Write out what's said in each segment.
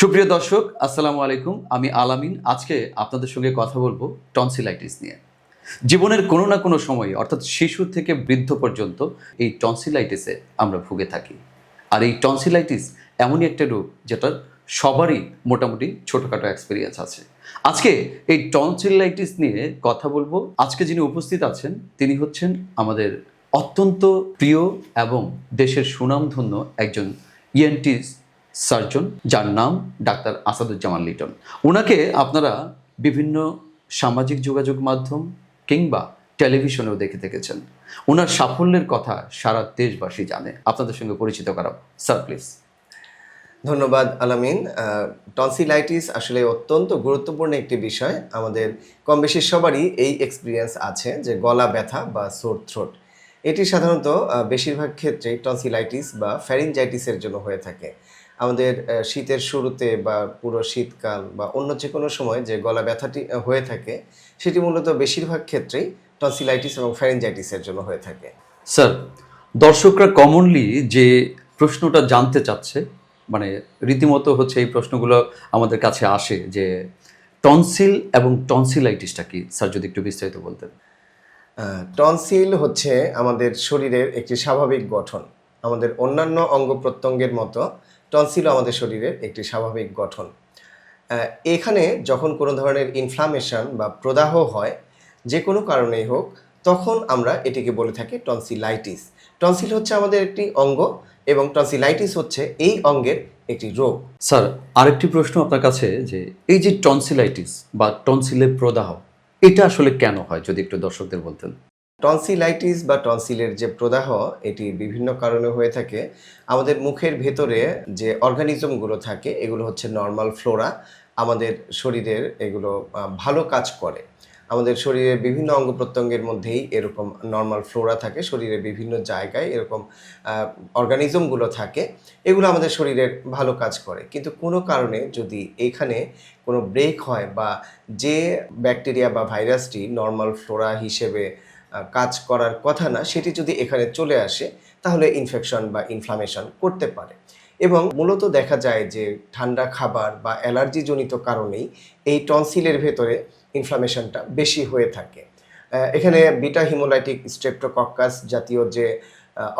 সুপ্রিয় দর্শক, আসসালামু আলাইকুম। আমি আলামিন। আজকে আপনাদের সঙ্গে কথা বলব টনসিলাইটিস নিয়ে। জীবনের কোনো না কোনো সময়, অর্থাৎ শিশু থেকে বৃদ্ধ পর্যন্ত, এই টনসিলাইটিসে আমরা ভুগে থাকি। আর এই টনসিলাইটিস এমনই একটা রোগ, যেটার সবারই মোটামুটি ছোটোখাটো এক্সপিরিয়েন্স আছে। আজকে এই টনসিলাইটিস নিয়ে কথা বলব। আজকে যিনি উপস্থিত আছেন, তিনি হচ্ছেন আমাদের অত্যন্ত প্রিয় এবং দেশের সুনামধন্য একজন ইএনটি সার্জন, যার নাম ডাক্তার আসাদুজ্জামান লিটন। ওনাকে আপনারা বিভিন্ন সামাজিক যোগাযোগ মাধ্যম কিংবা টেলিভিশনেও দেখে থেকেছেন ওনার সাফল্যের কথা সারা দেশবাসী জানে। আপনাদের সঙ্গে পরিচিত করা স্যার, প্লিজ। ধন্যবাদ, আলামিন। টনসিলাইটিস আসলে অত্যন্ত গুরুত্বপূর্ণ একটি বিষয়। আমাদের কম বেশি সবারই এই এক্সপিরিয়েন্স আছে যে গলা ব্যথা বা সোর থ্রোট এটি সাধারণত বেশিরভাগ ক্ষেত্রেই টনসিলাইটিস বা ফ্যারিনজাইটিসের জন্য হয়ে থাকে। আমাদের শীতের শুরুতে বা পুরো শীতকাল বা অন্য যে কোনো সময় যে গলা ব্যথাটি হয়ে থাকে সেটি মূলত বেশিরভাগ ক্ষেত্রেই টনসিলাইটিস এবং ফ্যারেঞ্জাইটিসের জন্য হয়ে থাকে। স্যার দর্শকরা কমনলি যে প্রশ্নটা জানতে চাচ্ছে মানে রীতিমতো হচ্ছে এই প্রশ্নগুলো আমাদের কাছে আসে যে টনসিল এবং টনসিলাইটিসটা কি? স্যার যদি একটু বিস্তারিত বলতেন। টনসিল হচ্ছে আমাদের শরীরের একটি স্বাভাবিক গঠন। আমাদের অন্যান্য অঙ্গ প্রত্যঙ্গের মতো টনসিলও আমাদের শরীরের একটি স্বাভাবিক গঠন। এখানে যখন কোনো ধরনের ইনফ্লামেশন বা প্রদাহ হয়, যে কোনো কারণেই হোক, তখন আমরা এটিকে বলে থাকি টনসিলাইটিস। টনসিল হচ্ছে আমাদের একটি অঙ্গ এবং টনসিলাইটিস হচ্ছে এই অঙ্গের একটি রোগ। স্যার, আরেকটি প্রশ্ন আপনার কাছে যে এই যে টনসিলাইটিস বা টনসিলের প্রদাহ, এটা আসলে কেন হয়, যদি একটু দর্শকদের বলতেন? টনসিলাইটিস বা টনসিলের যে প্রদাহ, এটি বিভিন্ন কারণে হয়ে থাকে। আমাদের মুখের ভেতরে যে অর্গানিজমগুলো থাকে, এগুলো হচ্ছে নর্মাল ফ্লোরা। আমাদের শরীরের এগুলো ভালো কাজ করে। আমাদের শরীরের বিভিন্ন অঙ্গ প্রত্যঙ্গের মধ্যেই এরকম নর্মাল ফ্লোরা থাকে। শরীরের বিভিন্ন জায়গায় এরকম অর্গানিজমগুলো থাকে। এগুলো আমাদের শরীরের ভালো কাজ করে। কিন্তু কোনো কারণে যদি এখানে কোনো ব্রেক হয় বা যে ব্যাকটেরিয়া বা ভাইরাসটি নর্মাল ফ্লোরা হিসেবে কাজ করার কথা না, সেটি যদি এখানে চলে আসে, তাহলে ইনফেকশন বা ইনফ্লামেশন করতে পারে। এবং মূলত দেখা যায় যে ঠান্ডা খাবার বা অ্যালার্জিজনিত কারণেই এই টনসিলের ভেতরে ইনফ্লামেশনটা বেশি হয়ে থাকে। এখানে বিটা হিমোলাইটিক স্ট্রেপ্টোকক্কাস জাতীয় যে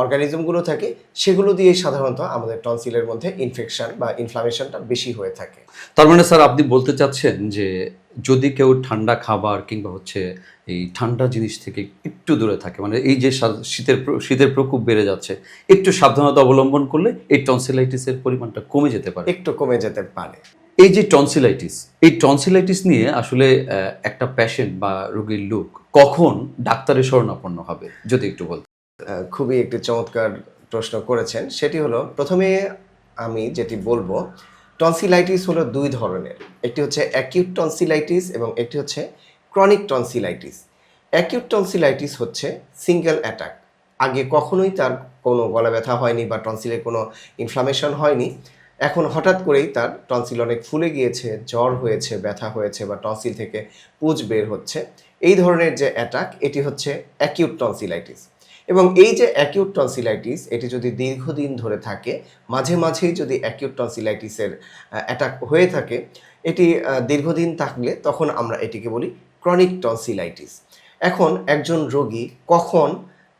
অর্গানিজমগুলো থাকে, সেগুলো দিয়ে সাধারণত আমাদের টনসিলের মধ্যে ইনফেকশন বা ইনফ্লামেশনটা বেশি হয়ে থাকে। তার মানে স্যার, আপনি বলতে চাচ্ছেন যে যদি কেউ ঠান্ডা খাবার কিংবা হচ্ছে এই ঠান্ডা জিনিস থেকে একটু দূরে থাকে মানে এই যে শীতের শীতের প্রকোপ বেড়ে যাচ্ছে একটু সাবধানতা অবলম্বন করলে এই টনসিলাইটিসের পরিমাণটা কমে যেতে পারে। একটু কমে যেতে পারে। এই যে টনসিলাইটিস এই টনসিলাইটিস নিয়ে আসলে একটা প্যাশেন্ট বা রোগীর লোক কখন ডাক্তারের শরণাপন্ন হবে যদি একটু বলতেন খুবই একটি চমৎকার প্রশ্ন করেছেন। সেটি হলো প্রথমে আমি যেটি বলব টনসিলাইটিস হলো দুই ধরনের। একটি হচ্ছে অ্যাকিউট টনসিলাইটিস এবং একটি হচ্ছে ক্রনিক টনসিলাইটিস অ্যাকিউট টনসিলাইটিস হচ্ছে সিঙ্গেল অ্যাটাক আগে কখনোই তার কোনো গলা ব্যথা হয়নি বা টনসিলের কোনো ইনফ্লামেশন হয়নি। এখন হঠাৎ করেই তার টনসিল অনেক ফুলে গিয়েছে, জ্বর হয়েছে, ব্যথা হয়েছে বা টনসিল থেকে পুজ বের হচ্ছে। এই ধরনের যে অ্যাটাক এটি হচ্ছে অ্যাকিউট টনসিলাইটিস এবং এই যে অ্যাকিউট টনসিলাইটিস এটি যদি দীর্ঘদিন ধরে থাকে, মাঝে মাঝেই যদি অ্যাকিউট টনসিলাইটিসের অ্যাটাক হয়ে থাকে, এটি দীর্ঘদিন থাকলে তখন আমরা এটিকে বলি ক্রনিক টনসিলাইটিস এখন একজন রোগী কখন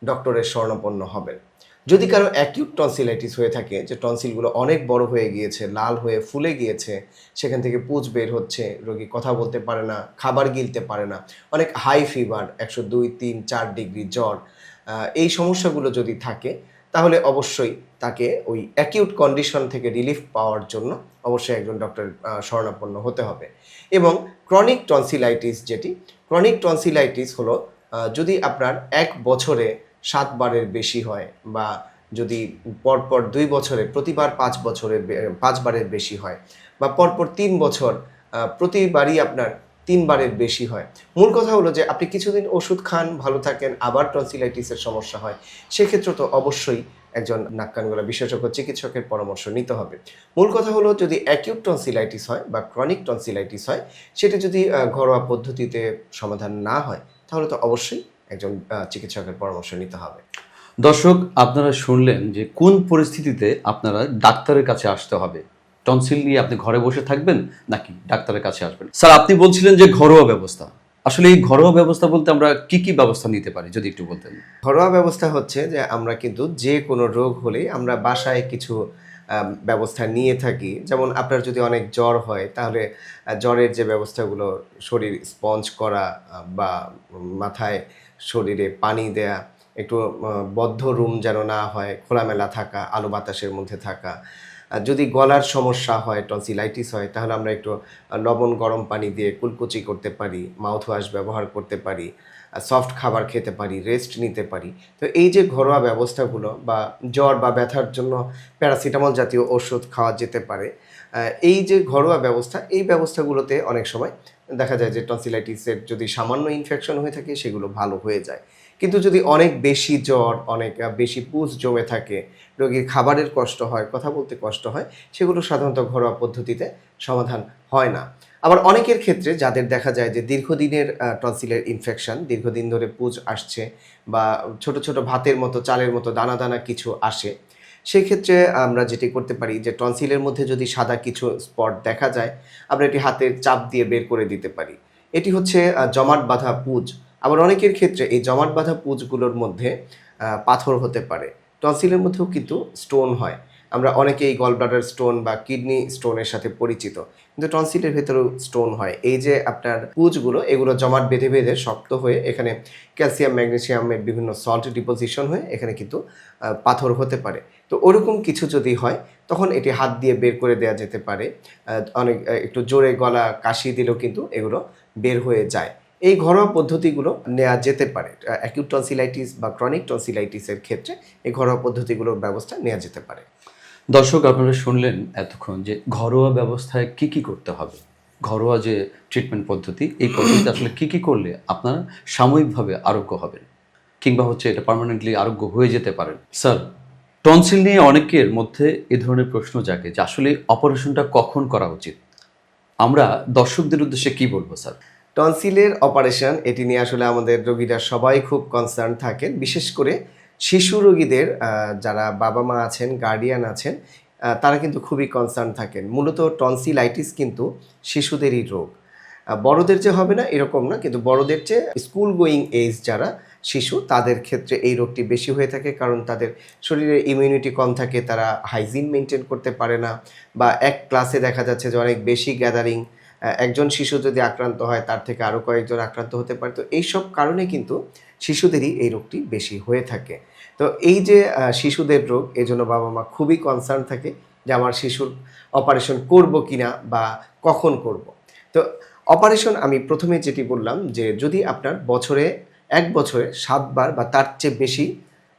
ডক্টরের শরণাপন্ন হবেন যদি কারও অ্যাকিউট টনসিলাইটিস হয়ে থাকে, যে টনসিলগুলো অনেক বড় হয়ে গিয়েছে, লাল হয়ে ফুলে গিয়েছে, সেখান থেকে পুজ বের হচ্ছে, রোগী কথা বলতে পারে না, খাবার গিলতে পারে না, অনেক হাই ফিভার একশো দুই, তিন, চার ডিগ্রি জ্বর এই সমস্যাগুলো যদি থাকে, তাহলে অবশ্যই তাকে ওই অ্যাকিউট কন্ডিশন থেকে রিলিফ পাওয়ার জন্য অবশ্যই একজন ডক্টর শরণাপন্ন হতে হবে। এবং ক্রনিক টনসিলাইটিস যেটি ক্রনিক টনসিলাইটিস হলো যদি আপনার এক বছরে সাতবারের বেশি হয় বা যদি পরপর দুই বছরে, প্রতিবার পাঁচ বছরের পাঁচবারের বেশি হয় বা পরপর তিন বছর প্রতিবারই আপনার তিনবারের বেশি হয়। মূল কথা হলো যে আপনি কিছুদিন ওষুধ খান, ভালো থাকেন, আবার টনসিলাইটিসের সমস্যা হয়, সেক্ষেত্রে তো অবশ্যই একজন নাক কান বিশেষজ্ঞ চিকিৎসকের পরামর্শ নিতে হবে। মূল কথা হলো যদি অ্যাকিউট টনসিলাইটিস হয় বা ক্রনিক টনসিলাইটিস হয়, সেটা যদি ঘরোয়া পদ্ধতিতে সমাধান না হয়, তাহলে তো অবশ্যই একজন চিকিৎসকের পরামর্শ নিতে হবে। দর্শক, আপনারা শুনলেন যে কোন পরিস্থিতিতে আপনারা ডাক্তারের কাছে আসতে হবে। টনসিল নিয়ে আপনি ঘরে বসে থাকবেন নাকি ডাক্তারের কাছে আসবেন? স্যার, আপনি বলছিলেন যে ঘরোয়া ব্যবস্থা। আসলে এই ঘরোয়া ব্যবস্থা বলতে আমরা কি কি ব্যবস্থা নিতে পারি, যদি একটু বলতেন। ঘরোয়া ব্যবস্থা হচ্ছে যে আমরা কিন্তু যে কোনো রোগ হলেই আমরা বাসায় কিছু ব্যবস্থা নিয়ে থাকি। যেমন আপনার যদি অনেক জ্বর হয়, তাহলে জ্বরের যে ব্যবস্থাগুলো, শরীর স্পঞ্জ করা বা মাথায় শরীরে পানি দেয়া, একটু বদ্ধ রুম যেন না হয়, খোলামেলা থাকা, আলো বাতাসের মধ্যে থাকা যদি গলার সমস্যা হয় টনসিলাইটিস হয়, তাহলে আমরা একটু লবণ, গরম পানি দিয়ে কুলকুচি করতে পারি মাউথ ওয়াশ ব্যবহার করতে পারি সফট খাবার খেতে পারি রেস্ট নিতে পারি। তো এই যে ঘরোয়া ব্যবস্থাগুলো বা জ্বর বা ব্যথার জন্য প্যারাসিটামল জাতীয় ওষুধ খাওয়া যেতে পারে এই যে ঘরোয়া ব্যবস্থা, এই ব্যবস্থাগুলোতে অনেক সময় দেখা যায় যে টনসিলাইটিসের যদি সামান্য ইনফেকশন হয়ে থাকে, সেগুলো ভালো হয়ে যায়। কিন্তু যদি অনেক বেশি জ্বর, অনেক বেশি পুষ জমে থাকে, রোগীর খাবারের কষ্ট হয়, কথা বলতে কষ্ট হয়, সেগুলো সাধারণত ঘরোয়া পদ্ধতিতে সমাধান হয় না। আবার অনেকের ক্ষেত্রে যাদের দেখা যায় যে দীর্ঘদিনের টনসিলের ইনফেকশন দীর্ঘদিন ধরে পুজ আসছে বা ছোট ছোট ভাতের মতো, চালের মতো দানা দানা কিছু আসে, সেক্ষেত্রে আমরা যেটি করতে পারি যে টনসিলের মধ্যে যদি সাদা কিছু স্পট দেখা যায়, আমরা এটি হাতের চাপ দিয়ে বের করে দিতে পারি। এটি হচ্ছে জমাট বাঁধা পুজ। আবার অনেকের ক্ষেত্রে এই জমাট বাঁধা পুঁজগুলোর মধ্যে পাথর হতে পারে। টনসিলের মধ্যেও কিন্তু স্টোন হয়। আমরা অনেকেই গল ব্লাডার স্টোন বা কিডনি স্টোনের সাথে পরিচিত। কিন্তু টনসিলের ভেতরেও স্টোন হয়। এই যে আপনার পুজগুলো, এগুলো জমাট বেঁধে বেঁধে শক্ত হয়ে এখানে ক্যালসিয়াম, ম্যাগনেসিয়ামের বিভিন্ন সল্ট ডিপোজিশন হয়ে এখানে কিন্তু পাথর হতে পারে। তো ওরকম কিছু যদি হয়, তখন এটি হাত দিয়ে বের করে দেওয়া যেতে পারে। অনেক একটু জোরে গলা কাশি দিলেও কিন্তু এগুলো বের হয়ে যায়। এই ঘরোয়া পদ্ধতিগুলো নেওয়া যেতে পারে। অ্যাকিউট টনসিলাইটিস বা ক্রনিক টনসিলাইটিসের ক্ষেত্রে এই ঘরোয়া পদ্ধতিগুলোর ব্যবস্থা নেওয়া যেতে পারে। দর্শক, আপনারা শুনলেন এতক্ষণ যে ঘরোয়া ব্যবস্থায় কি কি করতে হবে। ঘরোয়া যে ট্রিটমেন্ট পদ্ধতি, এই পদ্ধতিতে আসলে কি কি করলে আপনারা সাময়িকভাবে আরোগ্য হবেন কিংবা হচ্ছে এটা পার্মানেন্টলি আরোগ্য হয়ে যেতে পারেন। স্যার টনসিল নিয়ে অনেকের মধ্যে এ ধরনের প্রশ্ন জাগে যে আসলে অপারেশনটা কখন করা উচিত? আমরা দর্শকদের উদ্দেশ্যে কি বলব, স্যার? টনসিলের অপারেশন, এটি নিয়ে আসলে আমাদের রোগীরা সবাই খুব কনসার্ন থাকেন। বিশেষ করে শিশু রোগীদের যারা বাবা মা আছেন গার্ডিয়ান আছেন তারা কিন্তু খুবই কনসার্ন থাকেন। মূলত টনসিলাইটিস কিন্তু শিশুদেরই রোগ। বড়দের যে হবে না, এরকম না, কিন্তু বড়দের চেয়ে স্কুল গোয়িং এজ যারা শিশু, তাদের ক্ষেত্রে এই রোগটি বেশি হয়ে থাকে, কারণ তাদের শরীরে ইমিউনিটি কম থাকে, তারা হাইজিন মেনটেন করতে পারে না, বা এক ক্লাসে দেখা যাচ্ছে যে অনেক বেশি গ্যাদারিং একজন শিশু যদি আক্রান্ত হয়, তার থেকে আরও কয়েকজন আক্রান্ত হতে পারে। তো এইসব কারণে কিন্তু শিশুদেরই এই রোগটি বেশি হয়ে থাকে। তো এই যে শিশুদের রোগ এই জন্য বাবা মা খুবই কনসার্ন থাকে যে আমার শিশুর অপারেশন করব কিনা বা কখন করব। তো অপারেশন আমি প্রথমে যেটি বললাম যে, যদি আপনার বছরে, এক বছরে সাতবার বা তার চেয়ে বেশি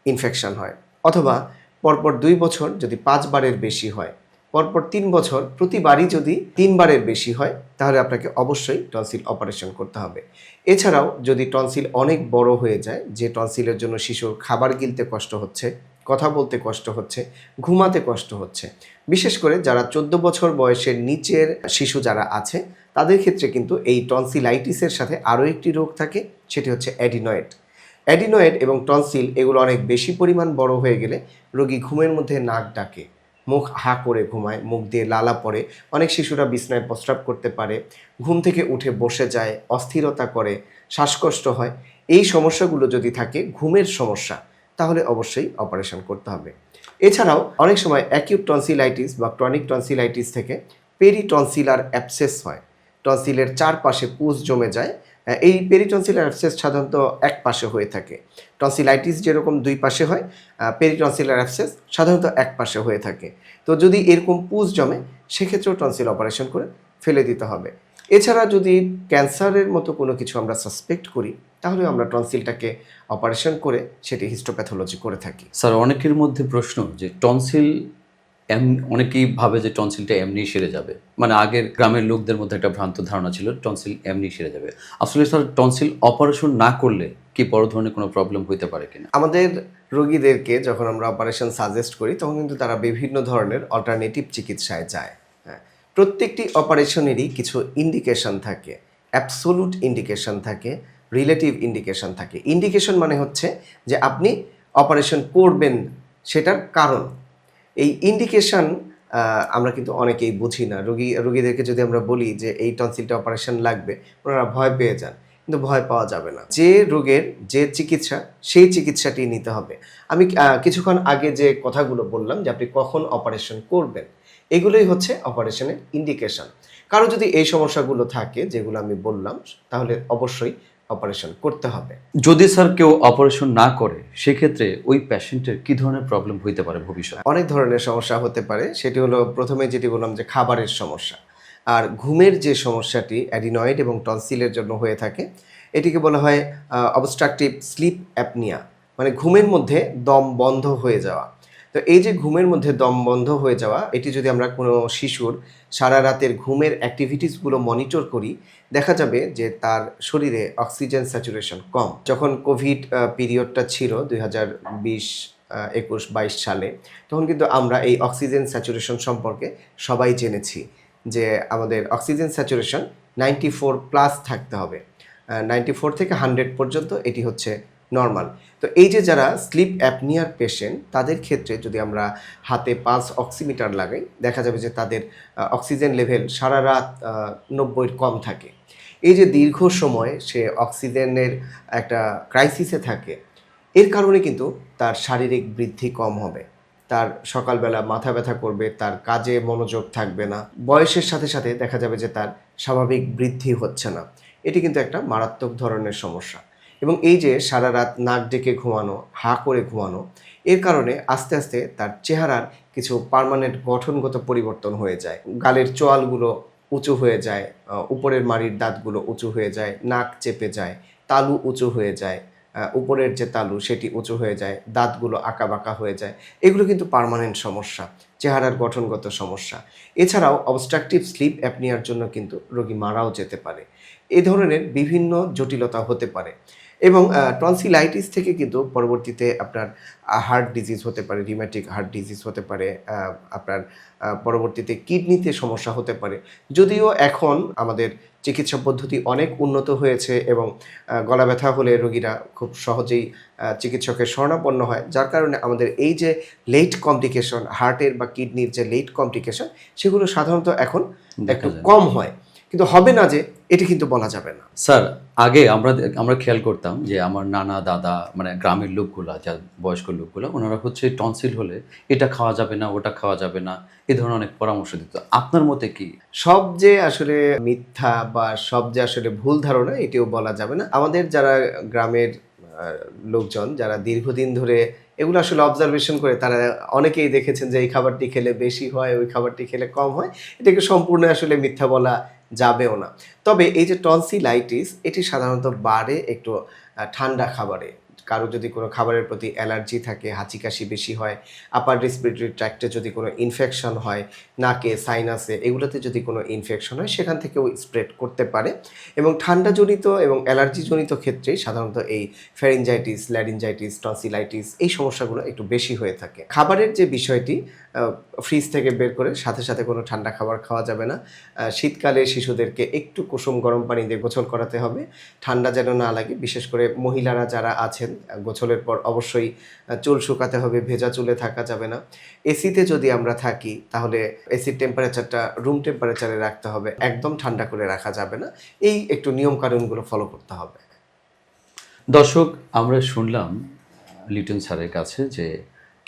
ইনফেকশন হয়, অথবা পরপর দুই বছর যদি পাঁচবারের বেশি হয় পরপর তিন বছর প্রতিবারই যদি তিনবারের বেশি হয়, তাহলে আপনাকে অবশ্যই টনসিল অপারেশন করতে হবে। এছাড়াও যদি টনসিল অনেক বড় হয়ে যায়, যে টনসিলের জন্য শিশুর খাবার গিলতে কষ্ট হচ্ছে, কথা বলতে কষ্ট হচ্ছে, ঘুমাতে কষ্ট হচ্ছে, বিশেষ করে যারা চোদ্দ বছর বয়সের নিচের শিশু যারা আছে, তাদের ক্ষেত্রে কিন্তু এই টনসিলাইটিসের সাথে আরও একটি রোগ থাকে, সেটি হচ্ছে অ্যাডিনয়েড। অ্যাডিনয়েড এবং টনসিল এগুলো অনেক বেশি পরিমাণ বড় হয়ে গেলে রোগী ঘুমের মধ্যে নাক ডাকে। মুখ হা করে ঘুমায়, মুখ দিয়ে লালা পড়ে। অনেক শিশুরা বিছনায় প্রস্রাব করতে পারে, ঘুম থেকে উঠে বসে যায়, অস্থিরতা করে, শ্বাসকষ্ট হয়। এই সমস্যাগুলো যদি থাকে, ঘুমের সমস্যা, তাহলে অবশ্যই অপারেশন করতে হবে। এছাড়াও অনেক সময় অ্যাকিউট টনসিলাইটিস বা ক্রনিক টনসিলাইটিস থেকে পেরিটনসিলার অ্যাপসেস হয়। টনসিলের চারপাশে পুজ জমে যায় এই পেরিটনসিলার অ্যাপসেস সাধারণত এক পাশে হয়ে থাকে। টনসিলাইটিস যেরকম দুই পাশে হয় পেরিটনসিলার অ্যাপসেস সাধারণত এক পাশে হয়ে থাকে। তো যদি এরকম পুজ জমে, সেক্ষেত্রেও টনসিল অপারেশন করে ফেলে দিতে হবে। এছাড়া যদি ক্যান্সারের মতো কোনো কিছু আমরা সাসপেক্ট করি তাহলে আমরা টনসিলটাকে অপারেশন করে সেটি হিস্টোপ্যাথোলজি করে থাকি। স্যার, অনেকের মধ্যে প্রশ্ন যে টনসিল অনেকেই ভাবে যে টনসিলটা এমনি সেরে যাবে। মানে আগের গ্রামের লোকদের মধ্যে একটা ভ্রান্ত ধারণা ছিল, টনসিল এমনি সেরে যাবে। আসলে স্যার, টনসিল অপারেশন না করলে কি বড় ধরনের কোনো প্রবলেম হইতে পারে কিনা? আমাদের রোগীদেরকে যখন আমরা অপারেশন সাজেস্ট করি, তখন কিন্তু তারা বিভিন্ন ধরনের অল্টারনেটিভ চিকিৎসায় যায়। হ্যাঁ প্রত্যেকটি অপারেশনেরই কিছু ইন্ডিকেশন থাকে। অ্যাবসোলুট ইন্ডিকেশন থাকে রিলেটিভ ইন্ডিকেশন থাকে। ইন্ডিকেশন মানে হচ্ছে যে আপনি অপারেশন করবেন, সেটার কারণ। এই ইন্ডিকেশন আমরা কিন্তু অনেকেই বুঝি না। রোগী, রোগীদেরকে যদি আমরা বলি যে এই টনসিলটা অপারেশন লাগবে, ওনারা ভয় পেয়ে যান, কিন্তু ভয় পাওয়া যাবে না। যে রোগের যে চিকিৎসা, সেই চিকিৎসাটি নিতে হবে। আমি কিছুক্ষণ আগে যে কথাগুলো বললাম যে আপনি কখন অপারেশন করবেন, এগুলোই হচ্ছে অপারেশনের ইন্ডিকেশন কারও যদি এই সমস্যাগুলো থাকে, যেগুলো আমি বললাম, তাহলে অবশ্যই অপারেশন করতে হবে। যদি স্যার কেউ অপারেশন না করে সেক্ষেত্রে ওই প্যাশেন্টের কি ধরনের প্রবলেম হইতে পারে ভবিষ্যতে? অনেক ধরনের সমস্যা হতে পারে। সেটি হলো প্রথমে যেটি বললাম যে খাবারের সমস্যা। আর ঘুমের যে সমস্যাটি অ্যাডিনয়েড এবং টনসিলের জন্য হয়ে থাকে এটিকে বলা হয় অবস্ট্রাকটিভ স্লিপ অ্যাপনিয়া মানে ঘুমের মধ্যে দম বন্ধ হয়ে যাওয়া। তো এই যে ঘুমের মধ্যে দম বন্ধ হয়ে যাওয়া, এটি যদি আমরা কোনো শিশুর সারা রাতের ঘুমের অ্যাক্টিভিটিসগুলো মনিটর করি, দেখা যাবে যে তার শরীরে অক্সিজেন স্যাচুরেশন কম। যখন কোভিড পিরিয়ডটা ছিল দুই হাজার বিশ একুশ, বাইশ সালে, তখন কিন্তু আমরা এই অক্সিজেন স্যাচুরেশন সম্পর্কে সবাই জেনেছি যে আমাদের oxygen saturation ninety four plus থাকতে হবে। নাইনটি ফোর থেকে হান্ড্রেড পর্যন্ত এটি হচ্ছে নর্মাল তো এই যে যারা স্লিপ অ্যাপনিয়ার পেশেন্ট তাদের ক্ষেত্রে যদি আমরা হাতে পাঁচ অক্সিমিটার লাগাই, দেখা যাবে যে তাদের অক্সিজেন লেভেল সারা রাত নব্বইয়ের কম থাকে। এই যে দীর্ঘ সময় সে অক্সিজেনের একটা ক্রাইসিসে থাকে, এর কারণে কিন্তু তার শারীরিক বৃদ্ধি কম হবে। তার সকালবেলা মাথা ব্যথা করবে, তার কাজে মনোযোগ থাকবে না। বয়সের সাথে সাথে দেখা যাবে যে তার স্বাভাবিক বৃদ্ধি হচ্ছে না। এটি কিন্তু একটা মারাত্মক ধরনের সমস্যা। এবং এই যে সারা রাত নাক ডেকে ঘুমানো, হা করে ঘুমানো, এর কারণে আস্তে আস্তে তার চেহারার কিছু পার্মানেন্ট গঠনগত পরিবর্তন হয়ে যায়। গালের চোয়ালগুলো উঁচু হয়ে যায় উপরের মাড়ির দাঁতগুলো উঁচু হয়ে যায়, নাক চেপে যায়, তালু উঁচু হয়ে যায় উপরের যে তালু সেটি উঁচু হয়ে যায়, দাঁতগুলো আঁকা বাঁকা হয়ে যায়। এগুলো কিন্তু পারমানেন্ট সমস্যা, চেহারার গঠনগত সমস্যা। এছাড়াও অবস্ট্রাকটিভ স্লিপ অ্যাপনিয়ার জন্য কিন্তু রোগী মারাও যেতে পারে। এ ধরনের বিভিন্ন জটিলতা হতে পারে। এবং টনসিলাইটিস থেকে কিন্তু পরবর্তীতে আপনার হার্ট ডিজিজ হতে পারে রিম্যাটিক হার্ট ডিজিজ হতে পারে আপনার পরবর্তীতে কিডনিতে সমস্যা হতে পারে। যদিও এখন আমাদের চিকিৎসা পদ্ধতি অনেক উন্নত হয়েছে এবং গলা ব্যথা হলে রোগীরা খুব সহজেই চিকিৎসকের শরণাপন্ন হয়। যার কারণে আমাদের এই যে লেট কমপ্লিকেশন হার্টের বা কিডনির যে লেট কমপ্লিকেশন সেগুলো সাধারণত এখন একটু কম হয়। কিন্তু হবে না যে এটি কিন্তু বলা যাবে না। স্যার আগে আমরা আমরা খেয়াল করতাম যে আমার নানা দাদা মানে গ্রামের লোকগুলা যা বয়স্ক লোকগুলো ওনারা হচ্ছে টনসিল হলে এটা খাওয়া যাবে না ওটা খাওয়া যাবে না এ ধরনের অনেক পরামর্শ দিত। আপনার মতে কি? সব যে আসলে মিথ্যা বা সব যে আসলে ভুল ধারণা এটিও বলা যাবে না। আমাদের যারা গ্রামের লোকজন যারা দীর্ঘদিন ধরে এগুলো আসলে অবজারভেশন করে তারা অনেকেই দেখেছেন যে এই খাবারটি খেলে বেশি হয় ওই খাবারটি খেলে কম হয়। এটাকে সম্পূর্ণ আসলে মিথ্যা বলা যাবেও না। তবে এই যে টনসিলাইটিস, এটি সাধারণত বাড়ে একটু ঠান্ডা খাবারে। কারও যদি কোনো খাবারের প্রতি অ্যালার্জি থাকে, হাঁচি কাশি বেশি হয় আপার রেসপিরেটরি ট্র্যাক্টে যদি কোনো ইনফেকশন হয়, নাকে সাইনাসে এগুলোতে যদি কোনো ইনফেকশন হয়, সেখান থেকেও স্প্রেড করতে পারে। এবং ঠান্ডাজনিত এবং অ্যালার্জিজনিত ক্ষেত্রে সাধারণত এই ফেরিনজাইটিস ল্যারিনজাইটিস টনসিলাইটিস এই সমস্যাগুলো একটু বেশি হয়ে থাকে। খাবারের যে বিষয়টি ফ্রিজ থেকে বের করে সাথে সাথে কোনো ঠান্ডা খাবার খাওয়া যাবে না। শীতকালে শিশুদেরকে একটু কুসুম গরম পানি দিয়ে গোসল করাতে হবে। ঠান্ডা যেন না লাগে, বিশেষ করে মহিলারা যারা আছেন গোসলের পর অবশ্যই চুল শুকাতে হবে, ভেজা চুলে থাকা যাবে না। এসিতে যদি আমরা থাকি, তাহলে এসির টেম্পারেচারটা রুম টেম্পারেচারে রাখতে হবে। একদম ঠান্ডা করে রাখা যাবে না। এই একটু নিয়ম কানুনগুলো ফলো করতে হবে। দর্শক, আমরা শুনলাম লিটন স্যারের কাছে যে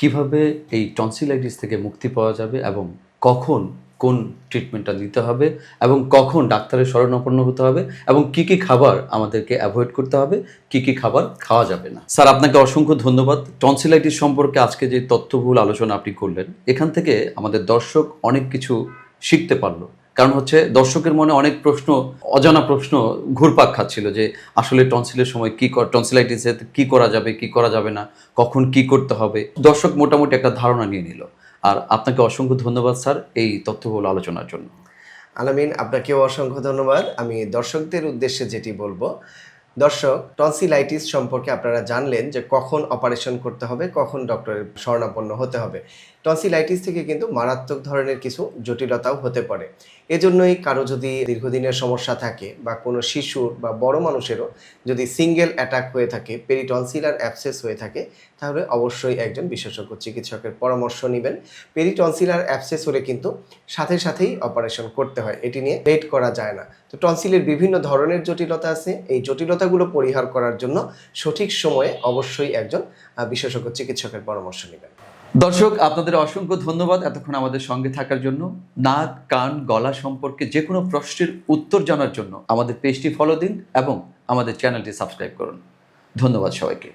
কীভাবে এই টনসিলাইটিস থেকে মুক্তি পাওয়া যাবে এবং কখন কোন ট্রিটমেন্টটা নিতে হবে এবং কখন ডাক্তারের শরণাপন্ন হতে হবে এবং কি কি খাবার আমাদেরকে অ্যাভয়েড করতে হবে, কি কি খাবার খাওয়া যাবে না। স্যার, আপনাকে অসংখ্য ধন্যবাদ। টনসিলাইটিস সম্পর্কে আজকে যে তথ্যবহুল আলোচনা আপনি করলেন, এখান থেকে আমাদের দর্শক অনেক কিছু শিখতে পারল। কারণ হচ্ছে দর্শকের মনে অনেক প্রশ্ন, অজানা প্রশ্ন ঘুরপাক খাচ্ছিল যে আসলে টনসিলের সময় কি টনসিলাইটিসে কি করা যাবে, কি করা যাবে না, কখন কি করতে হবে? দর্শক মোটামুটি একটা ধারণা নিয়ে নিল। আর আপনাকে অসংখ্য ধন্যবাদ স্যার এই তথ্যবহুল আলোচনার জন্য। আলামিন, আপনাকেও অসংখ্য ধন্যবাদ। আমি দর্শকদের উদ্দেশ্যে যেটি বলব, দর্শক, টনসিলাইটিস সম্পর্কে আপনারা জানলেন যে কখন অপারেশন করতে হবে, কখন ডক্টরের শরণাপন্ন হতে হবে। টনসিলাইটিস থেকে কিন্তু মারাত্মক ধরনের কিছু জটিলতাও হতে পারে। এজন্যই কারও যদি দীর্ঘদিনের সমস্যা থাকে বা কোনো শিশুর বা বড় মানুষেরও যদি সিঙ্গেল অ্যাটাক হয়ে থাকে, পেরিটনসিলার অ্যাবসেস হয়ে থাকে, তাহলে অবশ্যই একজন বিশেষজ্ঞ চিকিৎসকের পরামর্শ নেবেন। পেরিটনসিলার অ্যাবসেস হলে কিন্তু সাথে সাথেই অপারেশন করতে হয়, এটি নিয়ে ওয়েট করা যায় না। তো টনসিলের বিভিন্ন ধরনের জটিলতা আছে, এই জটিলতাগুলো পরিহার করার জন্য সঠিক সময়ে অবশ্যই একজন বিশেষজ্ঞ চিকিৎসকের পরামর্শ নেবেন। দর্শক, আপনাদের অসংখ্য ধন্যবাদ এতক্ষণ আমাদের সঙ্গে থাকার জন্য। নাক, কান, গলা সম্পর্কে যে কোনো প্রশ্নের উত্তর জানার জন্য আমাদের পেজটি ফলো দিন এবং আমাদের চ্যানেলটি সাবস্ক্রাইব করুন। ধন্যবাদ সবাইকে।